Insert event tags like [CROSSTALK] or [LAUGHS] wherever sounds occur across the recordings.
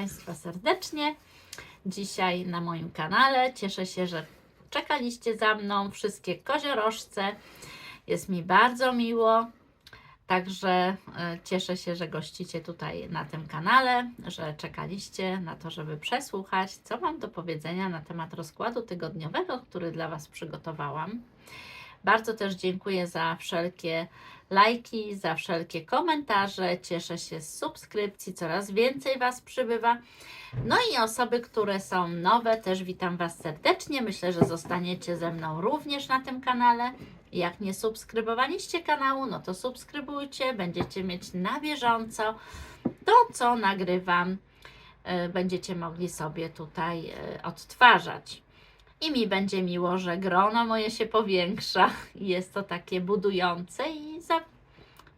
Państwa serdecznie. Dzisiaj na moim kanale. Cieszę się, że czekaliście za mną. Wszystkie koziorożce. Jest mi bardzo miło. Także e, cieszę się, że gościcie tutaj na tym kanale, że czekaliście na to, żeby przesłuchać, co mam do powiedzenia na temat rozkładu tygodniowego, który dla Was przygotowałam. Bardzo też dziękuję za wszelkie lajki, za wszelkie komentarze. Cieszę się z subskrypcji, coraz więcej Was przybywa. No i osoby, które są nowe, też witam Was serdecznie. Myślę, że zostaniecie ze mną również na tym kanale. Jak nie subskrybowaliście kanału, no to subskrybujcie, będziecie mieć na bieżąco to, co nagrywam. e, Będziecie mogli sobie tutaj e, odtwarzać. I mi będzie miło, że grono moje się powiększa. [LAUGHS] Jest to takie budujące i,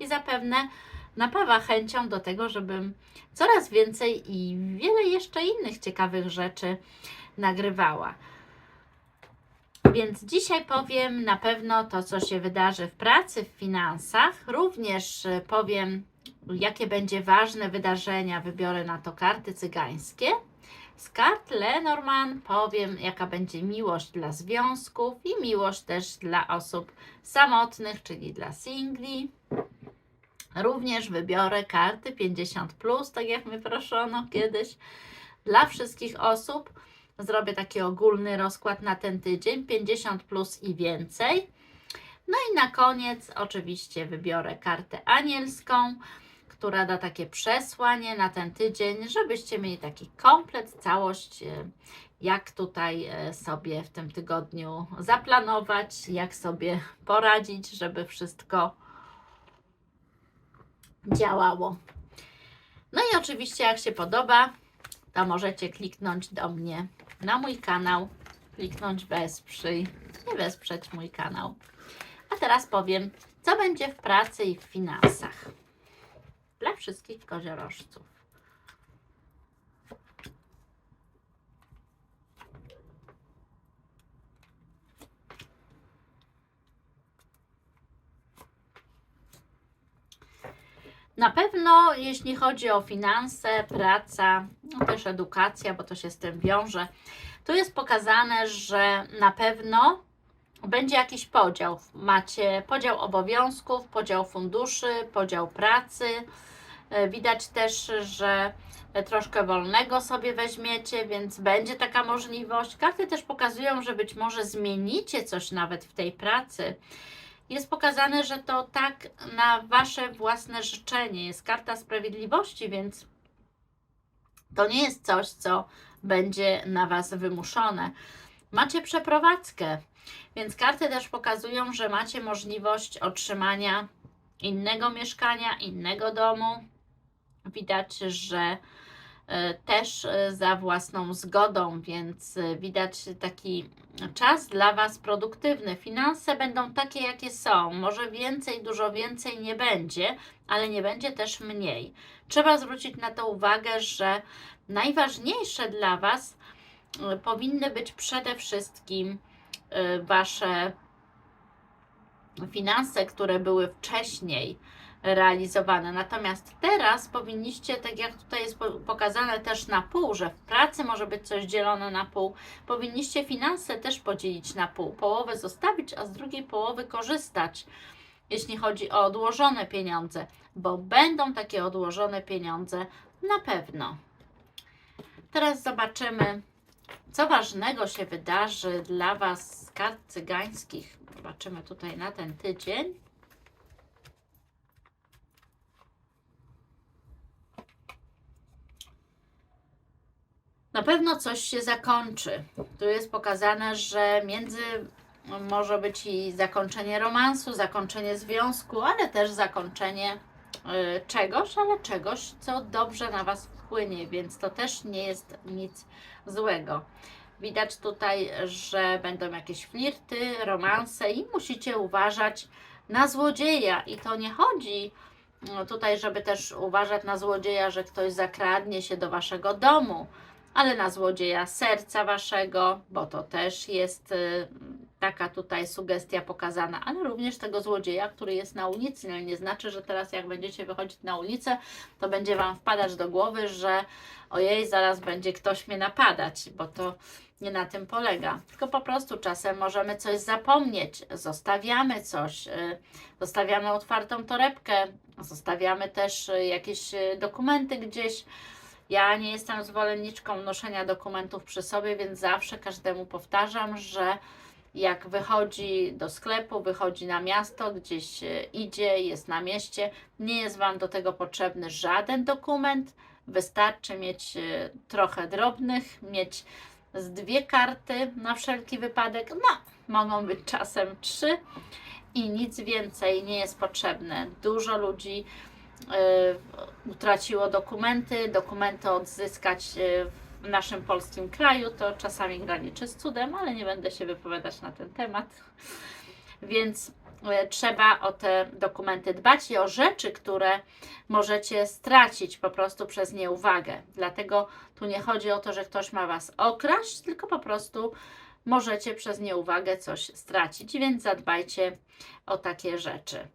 i zapewne napawa chęcią do tego, żebym coraz więcej i wiele jeszcze innych ciekawych rzeczy nagrywała. Więc dzisiaj powiem na pewno to, co się wydarzy w pracy, w finansach. Również y, powiem, jakie będzie ważne wydarzenia. Wybiorę na to karty cygańskie. Z kart Lenormand powiem, jaka będzie miłość dla związków i miłość też dla osób samotnych, czyli dla singli. Również wybiorę karty 50, tak jak mnie proszono kiedyś, dla wszystkich osób. Zrobię taki ogólny rozkład na ten tydzień 50 plus i więcej. No i na koniec oczywiście wybiorę kartę anielską, która da takie przesłanie na ten tydzień, żebyście mieli taki komplet, całość, e, jak tutaj e, sobie w tym tygodniu zaplanować, jak sobie poradzić, żeby wszystko działało. No i oczywiście, jak się podoba, to możecie kliknąć do mnie na mój kanał, kliknąć wesprzyj i wesprzeć mój kanał. A teraz powiem, co będzie w pracy i w finansach dla wszystkich koziorożców. Na pewno, jeśli chodzi o finanse, praca, no też edukacja, bo to się z tym wiąże, tu jest pokazane, że na pewno będzie jakiś podział. Macie podział obowiązków, podział funduszy, podział pracy. E, Widać też, że troszkę wolnego sobie weźmiecie, więc będzie taka możliwość. Karty też pokazują, że być może zmienicie coś nawet w tej pracy. Jest pokazane, że to tak na wasze własne życzenie. Jest karta sprawiedliwości, więc to nie jest coś, co będzie na was wymuszone. Macie przeprowadzkę, więc karty też pokazują, że macie możliwość otrzymania innego mieszkania, innego domu. Widać, że e, też e, za własną zgodą, więc e, widać taki czas dla Was produktywny. Finanse będą takie, jakie są. Może więcej, dużo więcej nie będzie, ale nie będzie też mniej. Trzeba zwrócić na to uwagę, że najważniejsze dla Was powinny być przede wszystkim Wasze finanse, które były wcześniej realizowane. Natomiast teraz powinniście, tak jak tutaj jest po- pokazane też na pół, że w pracy może być coś dzielone na pół, powinniście finanse też podzielić na pół. Połowę zostawić, a z drugiej połowy korzystać, jeśli chodzi o odłożone pieniądze, bo będą takie odłożone pieniądze na pewno. Teraz zobaczymy, co ważnego się wydarzy dla Was z kart cygańskich. Zobaczymy tutaj na ten tydzień. Na pewno coś się zakończy. Tu jest pokazane, że między może być i zakończenie romansu, zakończenie związku, ale też zakończenie y, czegoś, ale czegoś, co dobrze na Was wpłynie, więc to też nie jest nic złego. Widać tutaj, że będą jakieś flirty, romanse i musicie uważać na złodzieja. I to nie chodzi no, tutaj, żeby też uważać na złodzieja, że ktoś zakradnie się do Waszego domu, ale na złodzieja serca Waszego, bo to też jest y, taka tutaj sugestia pokazana, ale również tego złodzieja, który jest na ulicy. No, nie znaczy, że teraz jak będziecie wychodzić na ulicę, to będzie Wam wpadać do głowy, że ojej, zaraz będzie ktoś mnie napadać, bo to nie na tym polega. Tylko po prostu czasem możemy coś zapomnieć, zostawiamy coś, y, zostawiamy otwartą torebkę, zostawiamy też y, jakieś y, dokumenty gdzieś. Ja nie jestem zwolenniczką noszenia dokumentów przy sobie, więc zawsze każdemu powtarzam, że jak wychodzi do sklepu, wychodzi na miasto, gdzieś e, idzie, jest na mieście, nie jest Wam do tego potrzebny żaden dokument. Wystarczy mieć e, trochę drobnych, mieć z dwie karty na wszelki wypadek. No, mogą być czasem trzy i nic więcej nie jest potrzebne. Dużo ludzi y, utraciło dokumenty, dokumenty odzyskać y, w naszym polskim kraju, to czasami graniczy z cudem, ale nie będę się wypowiadać na ten temat. Więc y, trzeba o te dokumenty dbać i o rzeczy, które możecie stracić po prostu przez nieuwagę. Dlatego tu nie chodzi o to, że ktoś ma Was okraść, tylko po prostu możecie przez nieuwagę coś stracić, więc zadbajcie o takie rzeczy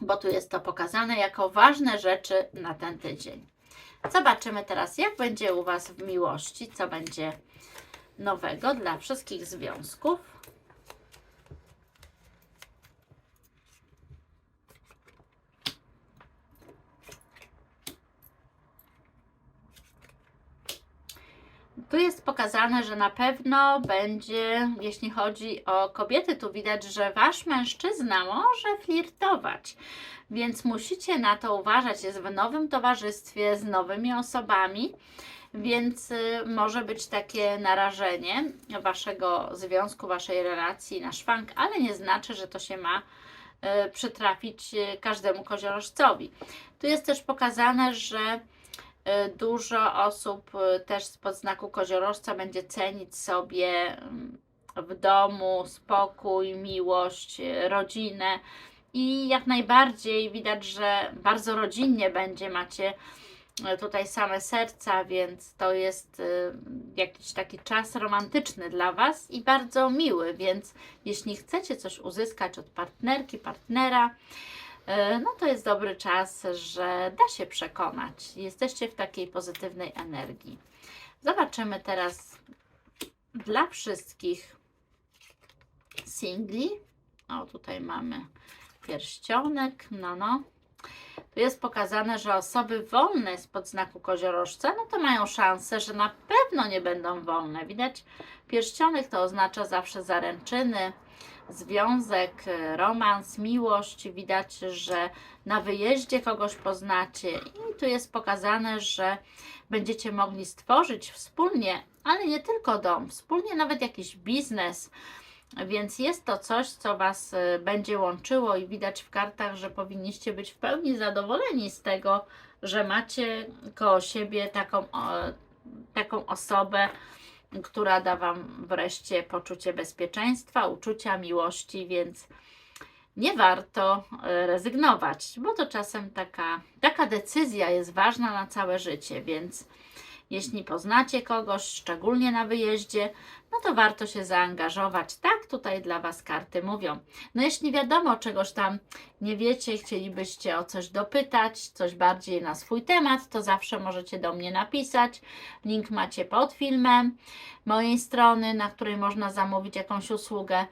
bo tu jest to pokazane jako ważne rzeczy na ten tydzień. Zobaczymy teraz, jak będzie u Was w miłości, co będzie nowego dla wszystkich związków. Tu jest pokazane, że na pewno będzie, jeśli chodzi o kobiety, tu widać, że wasz mężczyzna może flirtować, więc musicie na to uważać. Jest w nowym towarzystwie z nowymi osobami, więc y, może być takie narażenie waszego związku, waszej relacji na szwank, ale nie znaczy, że to się ma y, przytrafić y, każdemu koziorożcowi. Tu jest też pokazane, że Dużo osób y, też spod znaku koziorożca będzie cenić sobie mm, w domu spokój, miłość, y, rodzinę. I jak najbardziej widać, że bardzo rodzinnie będzie, macie tutaj same serca, więc to jest jakiś taki czas romantyczny dla Was i bardzo miły. Więc jeśli chcecie coś uzyskać od partnerki, partnera, E, no to jest dobry czas, że da się przekonać. Jesteście w takiej pozytywnej energii. Zobaczymy teraz dla wszystkich singli. O, tutaj mamy pierścionek, no, no. Tu jest pokazane, że osoby wolne spod znaku koziorożca, no to mają szansę, że na pewno nie będą wolne. Widać, pierścionek to oznacza zawsze zaręczyny, związek, romans, miłość. Widać, że na wyjeździe kogoś poznacie i tu jest pokazane, że będziecie mogli stworzyć wspólnie, ale nie tylko dom, wspólnie nawet jakiś biznes. Więc jest to coś, co Was y, będzie łączyło i widać w kartach, że powinniście być w pełni zadowoleni z tego, że macie koło siebie taką, taką osobę, która da Wam wreszcie poczucie bezpieczeństwa, uczucia, miłości, więc nie warto e, rezygnować, bo to czasem taka, taka decyzja jest ważna na całe życie, więc jeśli poznacie kogoś, szczególnie na wyjeździe, no to warto się zaangażować. Tak tutaj dla Was karty mówią. No jeśli wiadomo, czegoś tam nie wiecie, chcielibyście o coś dopytać, coś bardziej na swój temat, to zawsze możecie do mnie napisać. Link macie pod filmem mojej strony, na której można zamówić jakąś usługę.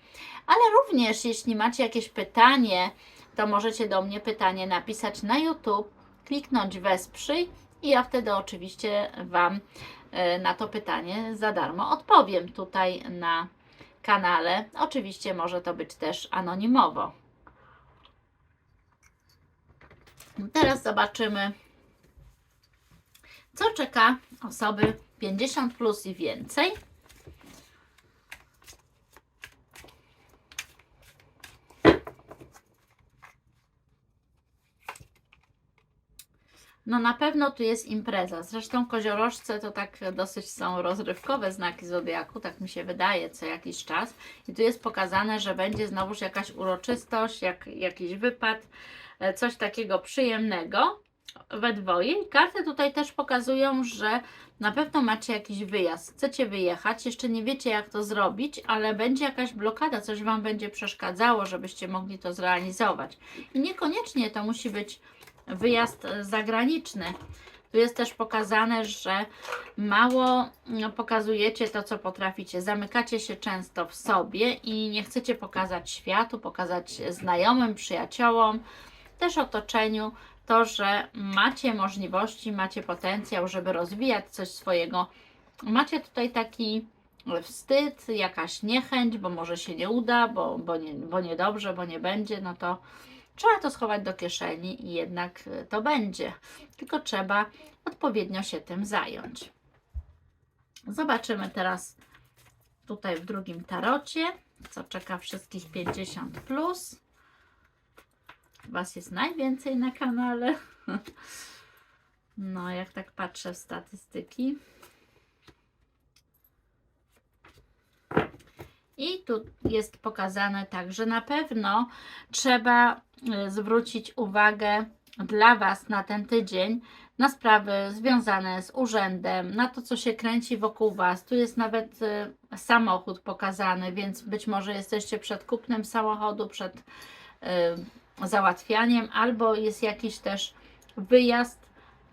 Ale również jeśli macie jakieś pytanie, to możecie do mnie pytanie napisać na YouTube, kliknąć wesprzyj i ja wtedy oczywiście Wam e, na to pytanie za darmo odpowiem tutaj na kanale. Oczywiście może to być też anonimowo. Teraz zobaczymy, co czeka osoby 50 plus i więcej. No na pewno tu jest impreza. Zresztą koziorożce to tak dosyć są rozrywkowe znaki zodiaku, tak mi się wydaje, co jakiś czas. I tu jest pokazane, że będzie znowuż jakaś uroczystość, jak, jakiś wypad, e, coś takiego przyjemnego. we dwoje. Karty tutaj też pokazują, że na pewno macie jakiś wyjazd. Chcecie wyjechać, jeszcze nie wiecie jak to zrobić, ale będzie jakaś blokada, coś Wam będzie przeszkadzało, żebyście mogli to zrealizować. I niekoniecznie to musi być wyjazd zagraniczny. Tu jest też pokazane, że mało pokazujecie to, co potraficie. Zamykacie się często w sobie i nie chcecie pokazać światu, pokazać znajomym, przyjaciołom, też otoczeniu to, że macie możliwości, macie potencjał, żeby rozwijać coś swojego. Macie tutaj taki wstyd, jakaś niechęć, bo może się nie uda, bo, bo, nie, bo niedobrze, bo nie będzie, no to trzeba to schować do kieszeni i jednak y, to będzie. Tylko trzeba odpowiednio się tym zająć. Zobaczymy teraz tutaj w drugim tarocie, co czeka wszystkich 50 plus. Was jest najwięcej na kanale. [LAUGHS] No, jak tak patrzę w statystyki. I tu jest pokazane tak, że na pewno trzeba y, zwrócić uwagę dla Was na ten tydzień na sprawy związane z urzędem, na to, co się kręci wokół Was. Tu jest nawet y, samochód pokazany, więc być może jesteście przed kupnem samochodu, przed y, załatwianiem, albo jest jakiś też wyjazd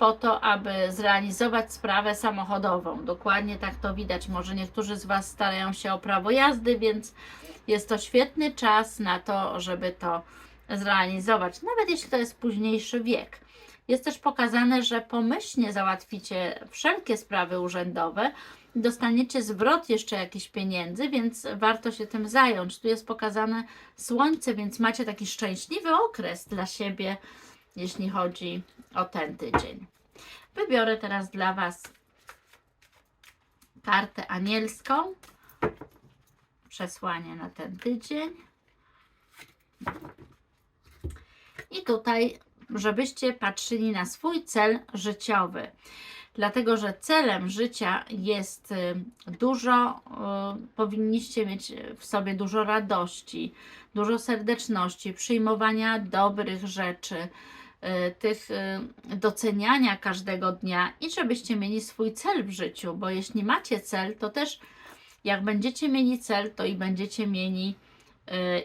po to, aby zrealizować sprawę samochodową. Dokładnie tak to widać. Może niektórzy z Was starają się o prawo jazdy, więc jest to świetny czas na to, żeby to zrealizować, nawet jeśli to jest późniejszy wiek. Jest też pokazane, że pomyślnie załatwicie wszelkie sprawy urzędowe, dostaniecie zwrot jeszcze jakichś pieniędzy, więc warto się tym zająć. Tu jest pokazane słońce, więc macie taki szczęśliwy okres dla siebie, jeśli chodzi o ten tydzień. Wybiorę teraz dla Was kartę anielską. Przesłanie na ten tydzień. I tutaj, żebyście patrzyli na swój cel życiowy. Dlatego, że celem życia jest y, dużo, y, powinniście mieć w sobie dużo radości, dużo serdeczności, przyjmowania dobrych rzeczy, tych doceniania każdego dnia i żebyście mieli swój cel w życiu, bo jeśli macie cel, to też jak będziecie mieli cel, to i będziecie mieli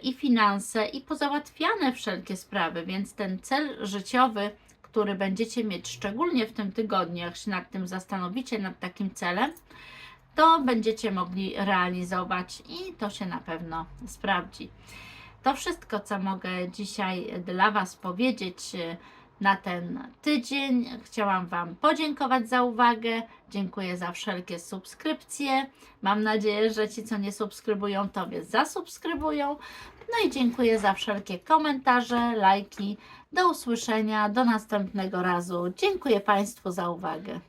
i finanse, i pozałatwiane wszelkie sprawy, więc ten cel życiowy, który będziecie mieć szczególnie w tym tygodniu, jak się nad tym zastanowicie, nad takim celem, to będziecie mogli realizować i to się na pewno sprawdzi. To wszystko, co mogę dzisiaj dla Was powiedzieć e, na ten tydzień. Chciałam Wam podziękować za uwagę. Dziękuję za wszelkie subskrypcje. Mam nadzieję, że ci, co nie subskrybują, Tobie zasubskrybują. No i dziękuję za wszelkie komentarze, lajki. Do usłyszenia, do następnego razu. Dziękuję Państwu za uwagę.